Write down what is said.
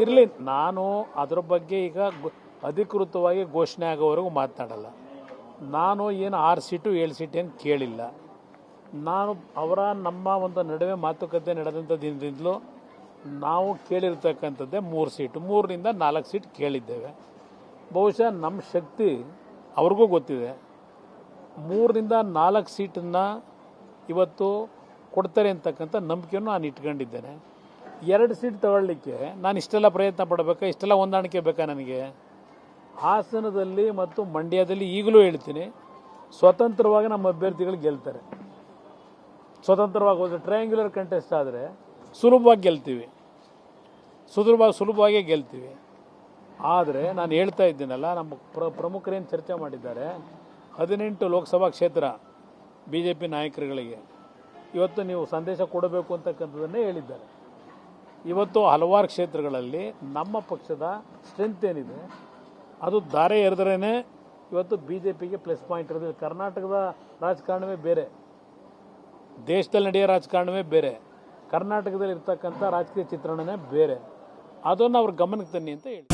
ಇರಲಿ, ನಾನು ಅದರ ಬಗ್ಗೆ ಈಗ ಅಧಿಕೃತವಾಗಿ ಘೋಷಣೆ ಆಗೋವರೆಗೂ ಮಾತನಾಡಲ್ಲ ನಾನು ಏನು ಆರು ಸೀಟು, ಏಳು ಸೀಟು ಏನು ಕೇಳಿಲ್ಲ. ನಾನು ಅವರ, ನಮ್ಮ ಒಂದು ನಡುವೆ ಮಾತುಕತೆ ನಡೆದಂಥ ದಿನದಿಂದಲೂ ನಾವು ಕೇಳಿರ್ತಕ್ಕಂಥದ್ದೇ ಮೂರು ಸೀಟು. ಮೂರರಿಂದ ನಾಲ್ಕು ಸೀಟ್ ಕೇಳಿದ್ದೇವೆ. ಬಹುಶಃ ನಮ್ಮ ಶಕ್ತಿ ಅವ್ರಿಗೂ ಗೊತ್ತಿದೆ. ಮೂರರಿಂದ ನಾಲ್ಕು ಸೀಟನ್ನು ಇವತ್ತು ಕೊಡ್ತಾರೆ ಅಂತಕ್ಕಂಥ ನಂಬಿಕೆಯನ್ನು ನಾನು ಇಟ್ಕೊಂಡಿದ್ದೇನೆ. ಎರಡು ಸೀಟ್ ತಗೊಳ್ಳಿಕ್ಕೆ ನಾನು ಇಷ್ಟೆಲ್ಲ ಪ್ರಯತ್ನ ಪಡಬೇಕಾ? ಇಷ್ಟೆಲ್ಲ ಹೊಂದಾಣಿಕೆ ಬೇಕಾ ನನಗೆ? ಹಾಸನದಲ್ಲಿ ಮತ್ತು ಮಂಡ್ಯದಲ್ಲಿ ಈಗಲೂ ಹೇಳ್ತೀನಿ, ಸ್ವತಂತ್ರವಾಗಿ ನಮ್ಮ ಅಭ್ಯರ್ಥಿಗಳು ಗೆಲ್ತಾರೆ. ಸ್ವತಂತ್ರವಾಗಿ ಹೋದರೆ ಟ್ರಯಾಂಗ್ಯುಲರ್ ಕಂಟೆಸ್ಟ್ ಆದರೆ ಸುಲಭವಾಗಿ ಗೆಲ್ತೀವಿ. ಸುಲಭವಾಗಿ ಸುಲಭವಾಗಿ ಗೆಲ್ತೀವಿ. ಆದರೆ ನಾನು ಹೇಳ್ತಾ ಇದ್ದೀನಲ್ಲ, ನಮ್ಮ ಪ್ರ, ಪ್ರಮುಖರೇನು ಚರ್ಚೆ ಮಾಡಿದ್ದಾರೆ, ಹದಿನೆಂಟು ಲೋಕಸಭಾ ಕ್ಷೇತ್ರ ಬಿ ಜೆ ಪಿ ನಾಯಕರುಗಳಿಗೆ. ಇವತ್ತು ನೀವು ಸಂದೇಶ ಕೊಡಬೇಕು ಅಂತಕ್ಕಂಥದ್ದನ್ನೇ ಹೇಳಿದ್ದಾರೆ. ಇವತ್ತು ಹಲವಾರು ಕ್ಷೇತ್ರಗಳಲ್ಲಿ ನಮ್ಮ ಪಕ್ಷದ ಸ್ಟ್ರೆಂತ್ ಏನಿದೆ, ಅದು ದಾರೆ ಎರೆದ್ರೇ ಇವತ್ತು ಬಿ ಜೆ ಪಿಗೆ ಪ್ಲಸ್ ಪಾಯಿಂಟ್ ಇರೋದಿಲ್ಲ ಕರ್ನಾಟಕದ ರಾಜಕಾರಣವೇ ಬೇರೆ. ದೇಶದಲ್ಲಿ ನಡೆಯೋ ರಾಜಕಾರಣವೇ ಬೇರೆ. ಕರ್ನಾಟಕದಲ್ಲಿ ಇರ್ತಕ್ಕಂಥ ರಾಜಕೀಯ ಚಿತ್ರಣನೇ ಬೇರೆ. ಅದನ್ನು ಅವ್ರ ಗಮನಕ್ಕೆ ತನ್ನಿ ಅಂತ ಹೇಳಿ